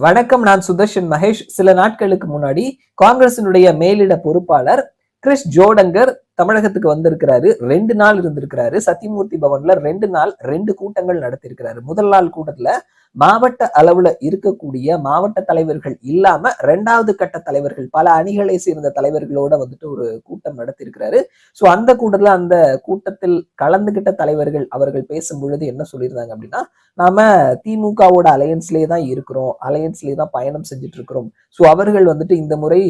வணக்கம் நான் சுதர்ஷன் மகேஷ். சில நாட்களுக்கு முன்னாடி காங்கிரசினுடைய மேலிட பொறுப்பாளர் கிறிஸ் ஜோடங்கர் தமிழகத்துக்கு வந்திருக்கிறாரு. ரெண்டு நாள் இருந்திருக்கிறாரு. சத்தியமூர்த்தி பவன்ல ரெண்டு நாள் ரெண்டு கூட்டங்கள் நடத்திருக்கிறாரு முதல் நாள் கூட்டத்துல மாவட்ட அளவுல இருக்கக்கூடிய மாவட்ட தலைவர்கள் இல்லாம ரெண்டாவது கட்ட தலைவர்கள் பல அணிகளை சேர்ந்த தலைவர்களோட வந்துட்டு ஒரு கூட்டம் நடத்தியிருக்கிறாரு. ஸோ அந்த கூட்டத்துல அந்த கூட்டத்தில் கலந்துகிட்ட தலைவர்கள் அவர்கள் பேசும் பொழுது என்ன சொல்லியிருந்தாங்க அப்படின்னா நாம திமுகவோட அலையன்ஸ்லயே தான் இருக்கிறோம் அலையன்ஸ்லயே தான் பயணம் செஞ்சுட்டு இருக்கிறோம் சோ அவர்கள் வந்துட்டு இந்த முறை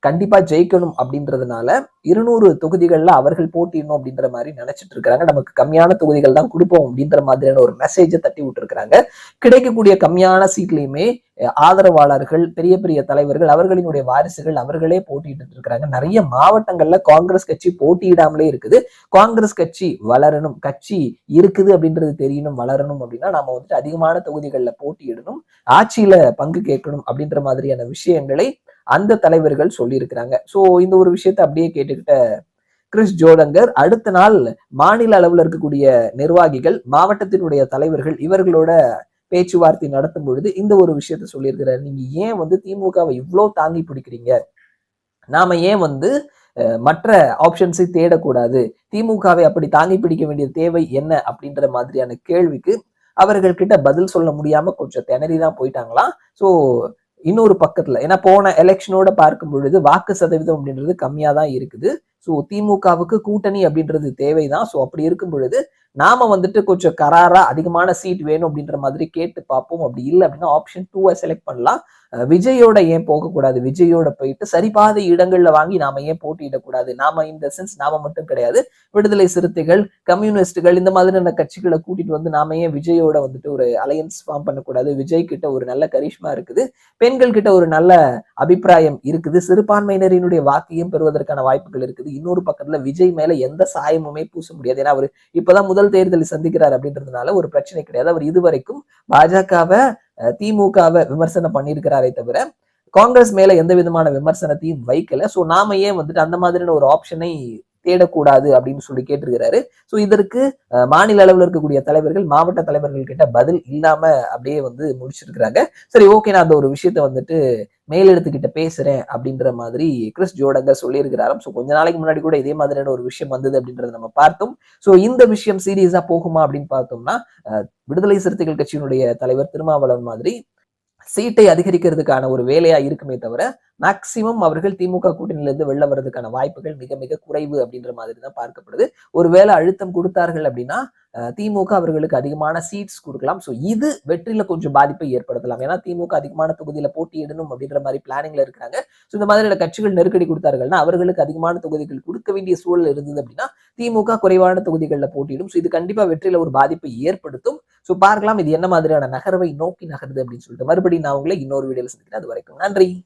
கண்டிப்பா ஜெயிக்கணும் அப்படின்றதுனால இருநூறு தொகுதிகள்ல அவர்கள் போட்டிடணும் அப்படின்ற மாதிரி நினைச்சிட்டு இருக்காங்க நமக்கு கம்மியான தொகுதிகள் தான் கொடுப்போம் அப்படின்ற மாதிரியான ஒரு மெசேஜை தட்டி விட்டுருக்காங்க கிடைக்கக்கூடிய கம்மியான சீட்லையுமே ஆதரவாளர்கள் பெரிய பெரிய தலைவர்கள் அவர்களினுடைய வாரிசுகள் அவர்களே போட்டிட்டு இருக்கிறாங்க. நிறைய மாவட்டங்கள்ல காங்கிரஸ் கட்சி போட்டியிடாமலே இருக்குது. காங்கிரஸ் கட்சி வளரணும் கட்சி இருக்குது அப்படின்றது தெரியணும் வளரணும் அப்படின்னா நாம வந்துட்டு அதிகமான தொகுதிகளில் போட்டியிடணும் ஆட்சியில பங்கு கேட்கணும் அப்படின்ற மாதிரியான விஷயங்களை அந்த தலைவர்கள் சொல்லியிருக்கிறாங்க. சோ இந்த ஒரு விஷயத்தை அப்படியே கேட்டுக்கிட்ட கிறிஸ் ஜோடங்கர் அடுத்த நாள் மாநில அளவில் இருக்கக்கூடிய நிர்வாகிகள் மாவட்டத்தினுடைய தலைவர்கள் இவர்களோட பேச்சுவார்த்தை நடத்தும் பொழுது இந்த ஒரு விஷயத்த சொல்லியிருக்கிறார். நீங்க ஏன் வந்து திமுகவை இவ்வளோ தாங்கி பிடிக்கிறீங்க? நாம ஏன் வந்து மற்ற ஆப்ஷன்ஸை தேடக்கூடாது? திமுகவை அப்படி தாங்கி பிடிக்க வேண்டிய தேவை என்ன? அப்படின்ற மாதிரியான கேள்விக்கு அவர்கள் கிட்ட பதில் சொல்ல முடியாம கொஞ்சம் திணறி தான் போயிட்டாங்களாம் ஸோ இன்னொரு பக்கத்துல ஏன்னா போன எலெக்ஷனோட பார்க்கும் பொழுது வாக்கு சதவீதம் அப்படின்றது கம்மியா தான் இருக்குது. ஸோ திமுகவுக்கு கூட்டணி அப்படின்றது தேவைதான். ஸோ அப்படி இருக்கும் பொழுது நாம வந்துட்டு கொஞ்சம் கராரா அதிகமான சீட் வேணும் அப்படின்ற மாதிரி கேட்டு பார்ப்போம். அப்படி இல்லை அப்படின்னா ஆப்ஷன் டூவை செலக்ட் பண்ணலாம். விஜயோட ஏன் போகக்கூடாது? விஜயோட போயிட்டு சரிபாத இடங்கள்ல வாங்கி நாம ஏன் போட்டியிடக்கூடாது? நாம இந்த சென்ஸ் நாம மட்டும் கிடையாது. விடுதலை சிறுத்தைகள் கம்யூனிஸ்டுகள் இந்த மாதிரியான கட்சிகளை கூட்டிட்டு வந்து நாம ஏன் விஜயோட வந்துட்டு ஒரு அலையன்ஸ் ஃபார்ம் பண்ணக்கூடாது? விஜய் கிட்ட ஒரு நல்ல கரிஷ்மா இருக்குது. பெண்கள் கிட்ட ஒரு நல்ல அபிப்பிராயம் இருக்குது. சிறுபான்மையினரினுடைய வாக்கையும் பெறுவதற்கான வாய்ப்புகள் இருக்குது? இன்னொரு பக்கத்துல விஜய் மேல எந்த சாயமுமே பூச முடியாது. ஏன்னா அவர் இப்பதான் முதல் தேர்தலை சந்திக்கிறார் அப்படின்றதுனால ஒரு பிரச்சனை கிடையாது. அவர் இதுவரைக்கும் பாஜகவை திமுகவை விமர்சனம் பண்ணியிருக்கிறாரே தவிர காங்கிரஸ் மேல எந்த விதமான விமர்சனத்தையும் வைக்கல. சோ நாம ஏன் வந்துட்டு அந்த மாதிரியான ஒரு ஆப்ஷனை தேடக்கூடாது அப்படின்னு சொல்லி கேட்டிருக்கிறாரு. சோ இதற்கு மாநில அளவில் இருக்கக்கூடிய தலைவர்கள் மாவட்ட தலைவர்கள் கிட்ட பதில் இல்லாம அப்படியே வந்து முடிச்சிருக்கிறாங்க சரி ஓகே நான் அந்த ஒரு விஷயத்த வந்துட்டு மேலெடுத்துக்கிட்ட பேசுறேன் அப்படின்ற மாதிரி கிறிஸ் ஜோடங்க சொல்லியிருக்கிறாராம். ஸோ கொஞ்ச நாளைக்கு முன்னாடி கூட இதே மாதிரியான ஒரு விஷயம் வந்தது அப்படின்றத நம்ம பார்த்தோம். ஸோ இந்த விஷயம் சீரியஸா போகுமா அப்படின்னு பார்த்தோம்னா அஹ், விடுதலை சிறுத்தைகள் கட்சியினுடைய தலைவர் திருமாவளவன் மாதிரி சீட்டை அதிகரிக்கிறதுக்கான ஒரு வேலையா இருக்குமே தவிர மேக்சிமம் அவர்கள் திமுக கூட்டணியிலிருந்து வெளில வர்றதுக்கான வாய்ப்புகள் மிக மிக குறைவு அப்படின்ற மாதிரி தான் பார்க்கப்படுது. ஒருவேளை அழுத்தம் கொடுத்தார்கள் அப்படின்னா திமுக அவர்களுக்கு அதிகமான சீட்ஸ் கொடுக்கலாம். ஸோ இது வெற்றியில கொஞ்சம் பாதிப்பை ஏற்படுத்தலாம். ஏன்னா திமுக அதிகமான தொகுதியில போட்டியிடணும் அப்படின்ற மாதிரி பிளானிங்ல இருக்கிறாங்க. ஸோ இந்த மாதிரியான கட்சிகள் நெருக்கடி கொடுத்தார்கள்னா அவர்களுக்கு அதிகமான தொகுதிகள் கொடுக்க வேண்டிய சூழல் இருந்தது அப்படின்னா திமுக குறைவான தொகுதிகளில் போட்டியிடும். ஸோ இது கண்டிப்பா வெற்றியில ஒரு பாதிப்பை ஏற்படுத்தும். ஸோ பார்க்கலாம். இது என்ன மாதிரியான நகர்வை நோக்கி நகருது அப்படின்னு சொல்லிட்டு மறுபடியும் நான் உங்களை இன்னொரு வீடியோவில் சந்திக்கிறேன். அது வரைக்கும் நன்றி.